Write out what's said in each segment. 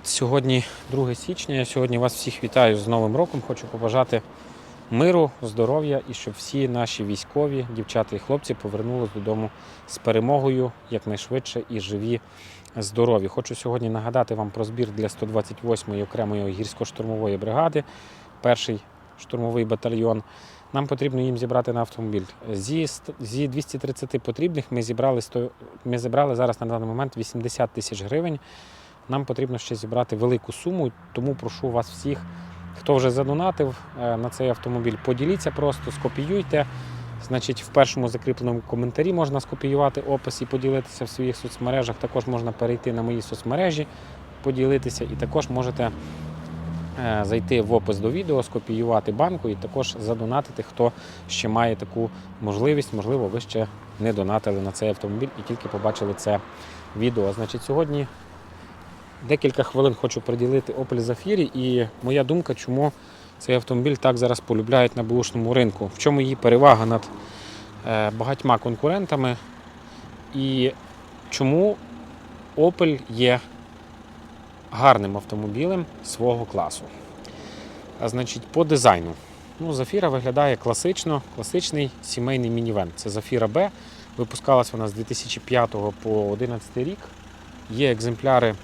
Сьогодні 2 січня. Я сьогодні вас всіх вітаю з Новим роком. Хочу побажати миру, здоров'я і щоб всі наші військові, дівчата і хлопці повернулись додому з перемогою якнайшвидше і живі, здорові. Хочу сьогодні нагадати вам про збір для 128-ї окремої гірсько-штурмової бригади, перший штурмовий батальйон. Нам потрібно їм зібрати на автомобіль. Зі, зі 230 потрібних ми зібрали 100, ми зібрали зараз на даний момент 80 тисяч гривень. Нам потрібно ще зібрати велику суму, тому прошу вас всіх, хто вже задонатив е, на цей автомобіль, поділіться просто, скопіюйте. Значить, в першому закріпленому коментарі можна скопіювати опис і поділитися в своїх соцмережах. Також можна перейти на мої соцмережі, поділитися, і також можете е, зайти в опис до відео, скопіювати банку і також задонатити, хто ще має таку можливість. Можливо, ви ще не донатили на цей автомобіль і тільки побачили це відео. Значить, сьогодні декілька хвилин хочу приділити Opel Zafira і моя думка, чому цей автомобіль так зараз полюбляють на бушному ринку. В чому її перевага над е, багатьма конкурентами і чому Opel є гарним автомобілем свого класу. А значить, по дизайну. Ну, Зафіра виглядає класично, класичний сімейний мінівен. Це Зафіра Б. Випускалась вона з 2005 по 2011 рік. Є екземпляри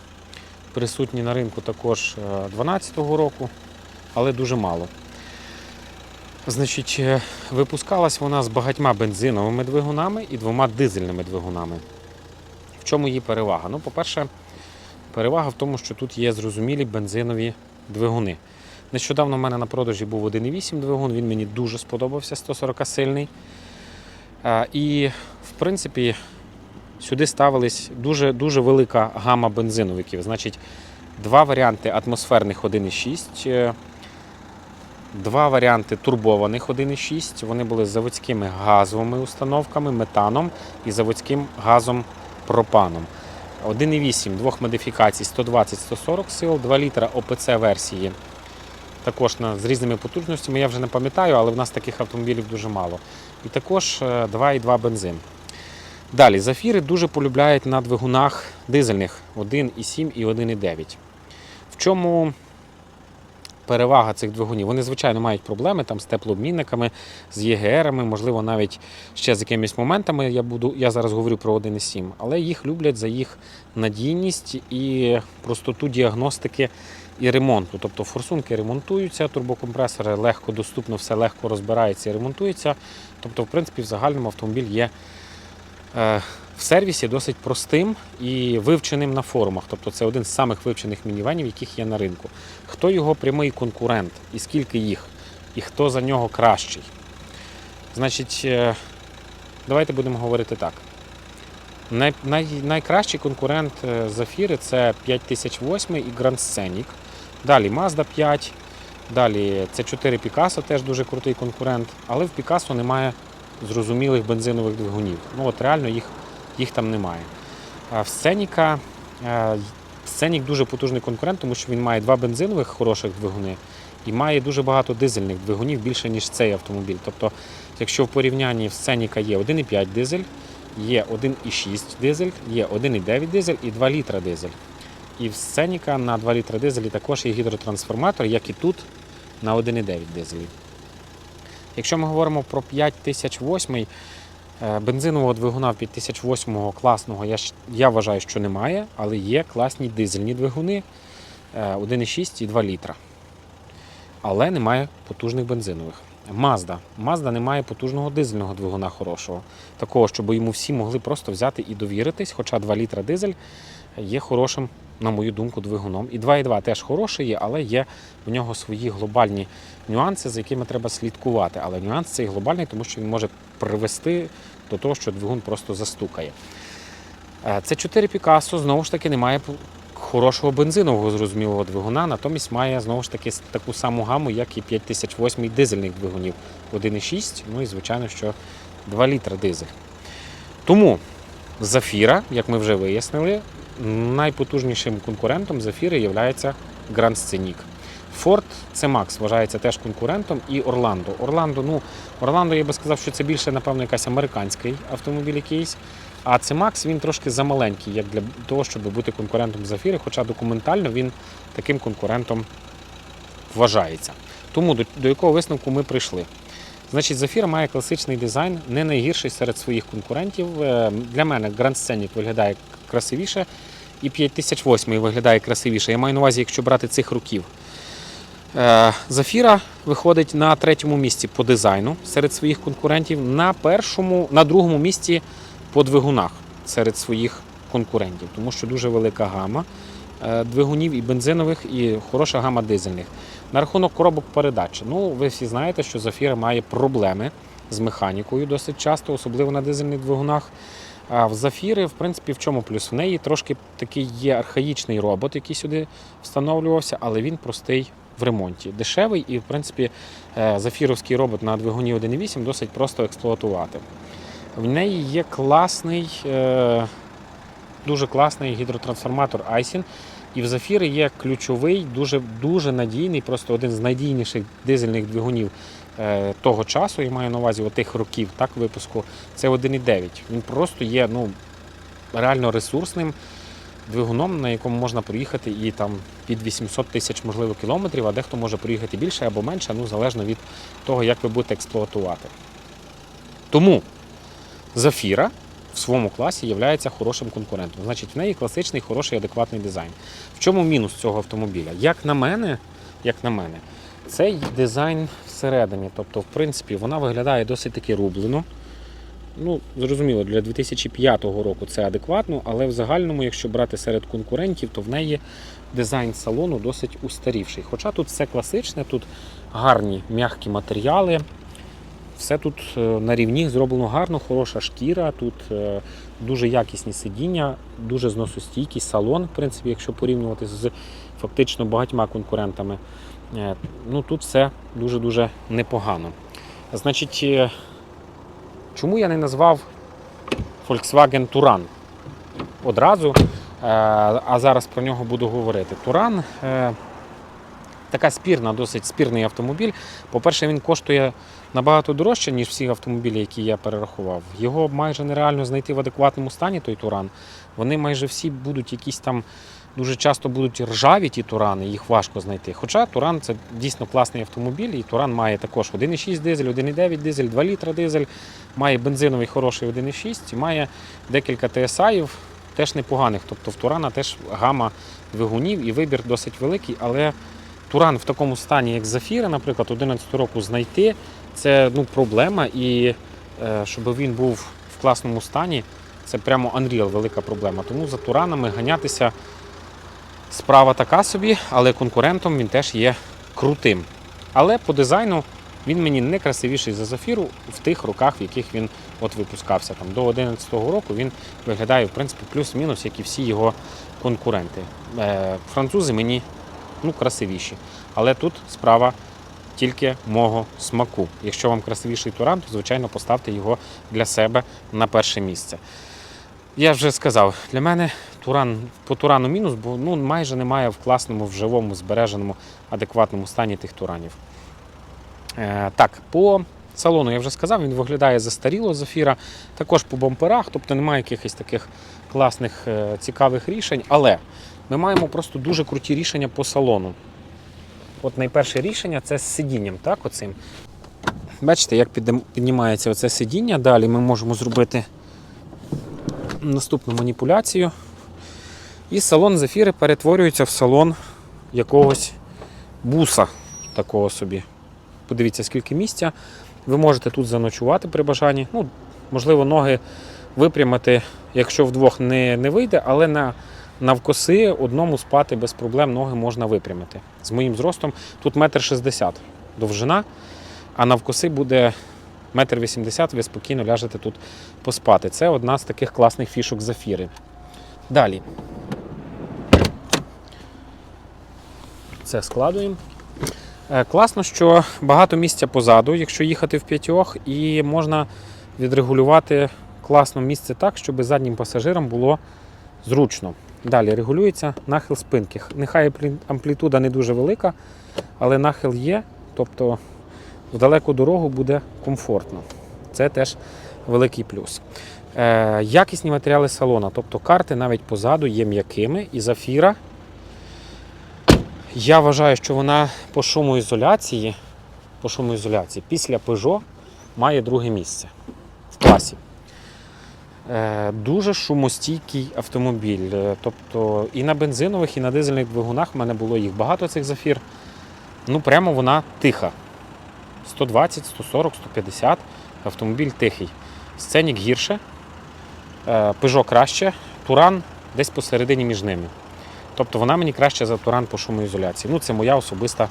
присутні на ринку також 2012 року, але дуже мало. Значить, е, випускалась вона з багатьма бензиновими двигунами і двома дизельними двигунами. В чому її перевага? Ну, по-перше, перевага в тому, що тут є зрозумілі бензинові двигуни. Нещодавно в мене на продажі був 1,8 двигун, він мені дуже сподобався, 140 сильний. Е, І, в принципі, сюди ставились дуже, дуже велика гама бензиновиків. Значить, два варіанти атмосферних 1,6, е, два варіанти турбованих 1,6. Вони були з заводськими газовими установками, метаном і заводським газом пропаном. 1,8 двох модифікацій 120-140 сил, 2 літра ОПЦ версії. Також на, з різними потужностями, я вже не пам'ятаю, але в нас таких автомобілів дуже мало. І також е, 2,2 бензин. Далі, зафіри дуже полюбляють на двигунах дизельних 1,7 і 1,9. В чому перевага цих двигунів? Вони, звичайно, мають проблеми там, з теплообмінниками, з ЄГРами, можливо, навіть ще з якимись моментами. Я, буду, я зараз говорю про 1,7, але їх люблять за їх надійність і простоту діагностики і ремонту. Тобто форсунки ремонтуються, турбокомпресори легко доступно, все легко розбирається і ремонтується. Тобто, в принципі, в загальному автомобіль є е, в сервісі досить простим і вивченим на форумах. Тобто це один з самих вивчених мінівенів, яких є на ринку. Хто його прямий конкурент і скільки їх, і хто за нього кращий? Значить, е, давайте будемо говорити так. Най, най, найкращий конкурент е, Зафіри це 5008 і Grand Scenic. Далі Mazda 5, далі це 4 Picasso, теж дуже крутий конкурент, але в Picasso немає зрозумілих бензинових двигунів. Ну от реально їх, їх там немає. В Сценіка Сценік дуже потужний конкурент, тому що він має два бензинових хороших двигуни і має дуже багато дизельних двигунів більше, ніж цей автомобіль. Тобто, якщо в порівнянні в Сценіка є 1,5 дизель, є 1,6 дизель, є 1,9 дизель і 2 літра дизель. І в Сценіка на 2 літра дизелі також є гідротрансформатор, як і тут на 1,9 дизелі. Якщо ми говоримо про 5008, е, бензинового двигуна в 5008 класного я, я вважаю, що немає, але є класні дизельні двигуни е, 1,6 і 2 літра. Але немає потужних бензинових. Mazda. Mazda не має потужного дизельного двигуна хорошого. Такого, щоб йому всі могли просто взяти і довіритись, хоча 2 літра дизель є хорошим, на мою думку, двигуном. І 2,2 теж хороший є, але є в нього свої глобальні нюанси, за якими треба слідкувати. Але нюанс цей глобальний, тому що він може привести до того, що двигун просто застукає. Е, Це 4 Picasso, знову ж таки, немає хорошого бензинового зрозумілого двигуна, натомість має знову ж таки таку саму гаму, як і 5008 дизельних двигунів 1,6, ну і звичайно, що 2 літра дизель. Тому Зафіра, як ми вже вияснили, найпотужнішим конкурентом Зафіри є Grand Scenic. Ford C-Max вважається теж конкурентом і Орландо. Орландо, ну, Орландо, я би сказав, що це більше, напевно, якась американський автомобіль якийсь. А C-Max він трошки замаленький, як для того, щоб бути конкурентом Зафіри, хоча документально він таким конкурентом вважається. Тому до, до якого висновку ми прийшли? Значить, Зафіра має класичний дизайн, не найгірший серед своїх конкурентів. Е, Для мене Grand Scenic виглядає красивіше, і 5008 виглядає красивіше. Я маю на увазі, якщо брати цих років. Е, Зафіра виходить на третьому місці по дизайну серед своїх конкурентів, на першому, на другому місці по двигунах серед своїх конкурентів, тому що дуже велика гама е, двигунів і бензинових, і хороша гама дизельних. На рахунок коробок передач. Ну, ви всі знаєте, що Зафіра має проблеми з механікою досить часто, особливо на дизельних двигунах. А в Зафіри, в принципі, в чому плюс? В неї трошки такий є архаїчний робот, який сюди встановлювався, але він простий в ремонті. Дешевий і, в принципі, е, зафіровський робот на двигуні 1.8 досить просто експлуатувати. В неї є класний, е, дуже класний гідротрансформатор Айсін. І в Зафіри є ключовий, дуже, дуже надійний, просто один з найдійніших дизельних двигунів е, того часу, я маю на увазі тих років так, випуску. Це 1.9. Він просто є ну, реально ресурсним двигуном, на якому можна проїхати і там під 800 тисяч можливо кілометрів, а дехто може проїхати більше або менше, ну залежно від того, як ви будете експлуатувати. Тому Зафіра в своєму класі є хорошим конкурентом. Значить, в неї класичний, хороший, адекватний дизайн. В чому мінус цього автомобіля? Як на мене, як на мене, цей дизайн всередині. Тобто, в принципі, вона виглядає досить таки рублено. Ну, зрозуміло, для 2005 року це адекватно, але в загальному, якщо брати серед конкурентів, то в неї дизайн салону досить устарівший. Хоча тут все класичне, тут гарні м'які матеріали. Все тут е, на рівні зроблено гарно, хороша шкіра, тут е, дуже якісні сидіння, дуже зносостійкий салон, в принципі, якщо порівнювати з фактично багатьма конкурентами. Е, Ну, тут все дуже-дуже непогано. Значить, чому я не назвав Volkswagen Touran одразу, а зараз про нього буду говорити. Туран така спірна, досить спірний автомобіль. По-перше, він коштує набагато дорожче, ніж всі автомобілі, які я перерахував. Його майже нереально знайти в адекватному стані, той туран. Вони майже всі будуть якісь там. Дуже часто будуть ржаві ті турани, їх важко знайти. Хоча Туран це дійсно класний автомобіль, і Туран має також 1,6 дизель, 1,9 дизель, 2 літра дизель, має бензиновий хороший 1,6 і має декілька TSI, теж непоганих. Тобто в Турана теж гама двигунів і вибір досить великий, але Туран в такому стані, як Зафіра, наприклад, 11 року знайти, це ну, проблема. І е, щоб він був в класному стані, це прямо Unreal велика проблема. Тому за Туранами ганятися справа така собі, але конкурентом він теж є крутим. Але по дизайну він мені не красивіший за Зафіру в тих роках, в яких він от випускався. Там, до 2011 року він виглядає в принципі плюс-мінус, як і всі його конкуренти. Е, французи мені ну, красивіші. Але тут справа тільки мого смаку. Якщо вам красивіший туран, то звичайно поставте його для себе на перше місце. Я вже сказав, для мене туран по турану мінус, бо ну, майже немає в класному, в живому, збереженому, адекватному стані тих туранів. Е, так, по салону я вже сказав, він виглядає застаріло Зафіра, також по бамперах, тобто немає якихось таких класних, е, цікавих рішень. Але ми маємо просто дуже круті рішення по салону. От найперше рішення це з сидінням, так, оцим. Бачите, як піднімається оце сидіння. Далі ми можемо зробити наступну маніпуляцію. І салон Зефіри перетворюється в салон якогось буса такого собі. Подивіться, скільки місця. Ви можете тут заночувати при бажанні. Ну, можливо, ноги випрямити, якщо вдвох не, не вийде, але на, навкоси одному спати без проблем ноги можна випрямити. З моїм зростом тут метр шістдесят довжина, а навкоси буде метр вісімдесят, ви спокійно ляжете тут поспати. Це одна з таких класних фішок зафіри. Далі. Це складуємо. Е, Класно, що багато місця позаду, якщо їхати в п'ятьох, і можна відрегулювати класно місце так, щоб заднім пасажирам було зручно. Далі регулюється нахил спинки. Нехай амплітуда не дуже велика, але нахил є, тобто в далеку дорогу буде комфортно. Це теж великий плюс. Е, якісні матеріали салона, тобто карти навіть позаду є м'якими і зафіра. Я вважаю, що вона по шумоізоляції, по шумоізоляції після Peugeot має друге місце в класі. Е, Дуже шумостійкий автомобіль. Е, Тобто і на бензинових, і на дизельних двигунах в мене було їх багато цих зафір. Ну, прямо вона тиха. 120, 140, 150. Автомобіль тихий. Сценік гірше, е, Peugeot краще, Туран десь посередині між ними. Тобто вона мені краще за Туран по шумоізоляції. Ну, це моя особиста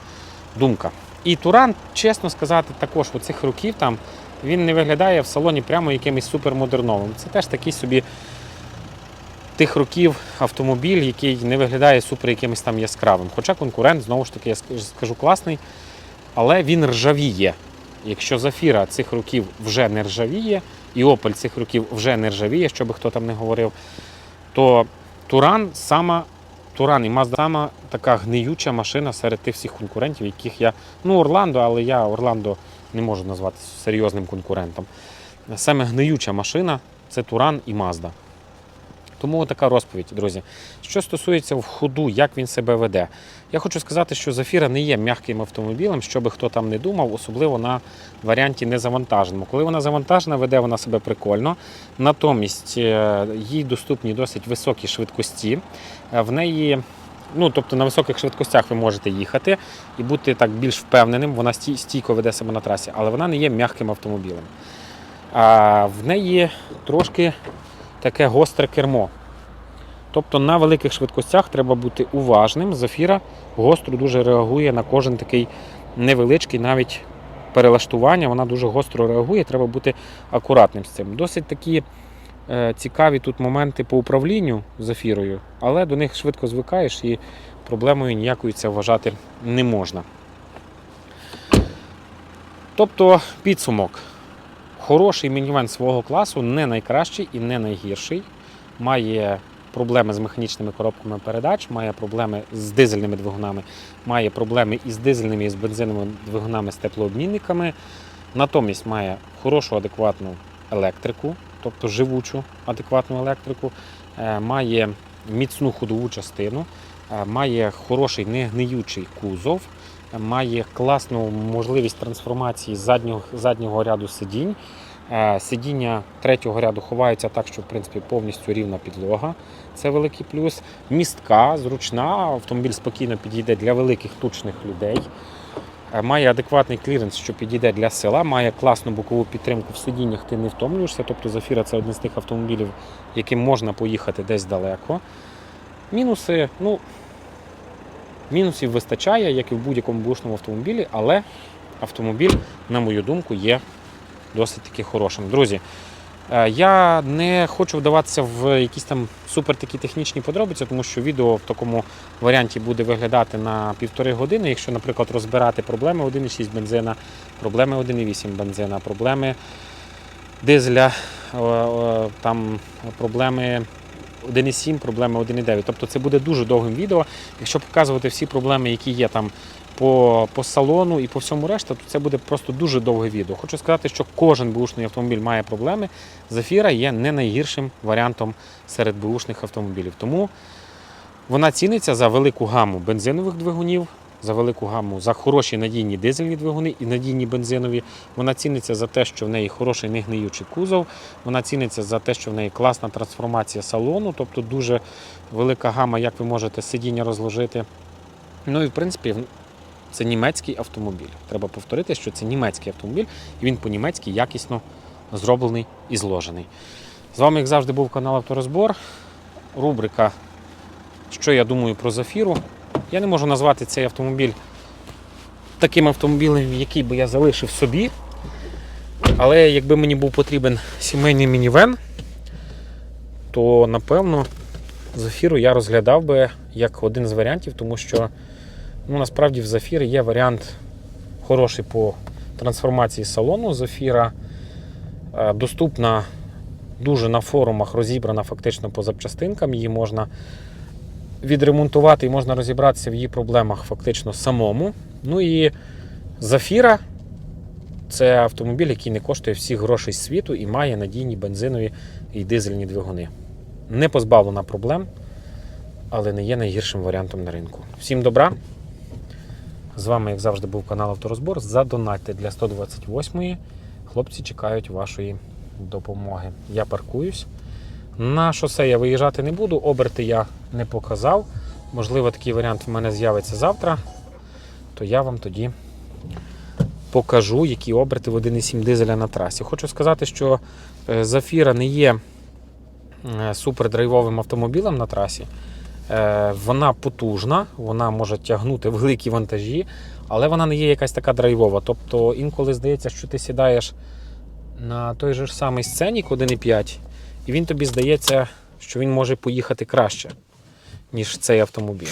думка. І Туран, чесно сказати, також у цих років там він не виглядає в салоні прямо якимось супермодерновим. Це теж такий собі тих років автомобіль, який не виглядає супер якимось там яскравим. Хоча конкурент, знову ж таки, я скажу класний, але він ржавіє. Якщо Зафіра цих років вже не ржавіє, і Opel цих років вже не ржавіє, що би хто там не говорив, то Туран сама Туран і Mazda сама така гниюча машина серед тих всіх конкурентів, яких я. Ну, Орландо, але я Орландо не можу назвати серйозним конкурентом. Саме гниюча машина це Туран і Mazda. Тому така розповідь, друзі. Що стосується в ходу, як він себе веде, я хочу сказати, що Зафіра не є м'яким автомобілем, що би хто там не думав, особливо на варіанті незавантаженому. Коли вона завантажена, веде вона себе прикольно. Натомість е, їй доступні досить високі швидкості. Е, В неї, ну тобто на високих швидкостях ви можете їхати і бути так більш впевненим. Вона стійко веде себе на трасі, але вона не є м'яким автомобілем. А в неї трошки таке гостре кермо. Тобто на великих швидкостях треба бути уважним. Зафіра гостро дуже реагує на кожен такий невеличкий навіть перелаштування. Вона дуже гостро реагує, треба бути акуратним з цим. Досить такі цікаві тут моменти по управлінню зафірою, але до них швидко звикаєш і проблемою ніякою це вважати не можна. Тобто, підсумок. Хороший мінівен свого класу, не найкращий і не найгірший. Має проблеми з механічними коробками передач, має проблеми з дизельними двигунами, має проблеми із дизельними і з бензиновими двигунами з теплообмінниками. Натомість має хорошу адекватну електрику, тобто живучу адекватну електрику, е, має міцну ходову частину, е, має хороший негниючий кузов, е, має класну можливість трансформації заднього, заднього ряду сидінь. Сидіння третього ряду ховаються так, що в принципі повністю рівна підлога. Це великий плюс. Містка, зручна, автомобіль спокійно підійде для великих тучних людей. Е, Має адекватний кліренс, що підійде для села, має класну бокову підтримку в сидіннях, ти не втомлюєшся. Тобто Зафіра це один з тих автомобілів, яким можна поїхати десь далеко. Мінуси, ну, мінусів вистачає, як і в будь-якому бушному автомобілі, але автомобіль, на мою думку, є досить таки хорошим. Друзі, я не хочу вдаватися в якісь там супер такі технічні подробиці, тому що відео в такому варіанті буде виглядати на півтори години. Якщо, наприклад, розбирати проблеми 1,6 бензина, проблеми 1,8 бензина, проблеми дизеля, е, е, там проблеми 1,7, проблеми 1,9. Тобто це буде дуже довгим відео. Якщо показувати всі проблеми, які є там по, по салону і по всьому решта, то це буде просто дуже довге відео. Хочу сказати, що кожен бушний автомобіль має проблеми. Зафіра є не найгіршим варіантом серед бушних автомобілів. Тому вона ціниться за велику гаму бензинових двигунів, за велику гаму, за хороші надійні дизельні двигуни і надійні бензинові. Вона ціниться за те, що в неї хороший негниючий кузов. Вона ціниться за те, що в неї класна трансформація салону, тобто дуже велика гама, як ви можете сидіння розложити. Ну і в принципі, це німецький автомобіль. Треба повторити, що це німецький автомобіль, і він по-німецьки якісно зроблений і зложений. З вами, як завжди, був канал Авторозбор. Рубрика Що я думаю про Зафіру. Я не можу назвати цей автомобіль таким автомобілем, який би я залишив собі. Але якби мені був потрібен сімейний мінівен, то напевно Зафіру я розглядав би як один з варіантів, тому що ну, насправді в Зафіри є варіант хороший по трансформації салону. Зафіра е, доступна дуже на форумах, розібрана фактично по запчастинкам. Її можна відремонтувати і можна розібратися в її проблемах фактично самому. Ну і Зафіра це автомобіль, який не коштує всіх грошей світу і має надійні бензинові і дизельні двигуни. Не позбавлена проблем, але не є найгіршим варіантом на ринку. Всім добра! З вами, як завжди, був канал Авторозбор. Задонатьте для 128-ї. Хлопці чекають вашої допомоги. Я паркуюсь. На шосе я виїжджати не буду, оберти я не показав. Можливо, такий варіант в мене з'явиться завтра. То я вам тоді покажу, які оберти в 1,7 дизеля на трасі. Хочу сказати, що е, Зафіра не є е, супердрайвовим автомобілем на трасі. Е, Вона потужна, вона може тягнути великі вантажі, але вона не є якась така драйвова. Тобто інколи здається, що ти сідаєш на той же ж самий сценік 1,5, і він тобі здається, що він може поїхати краще, ніж цей автомобіль.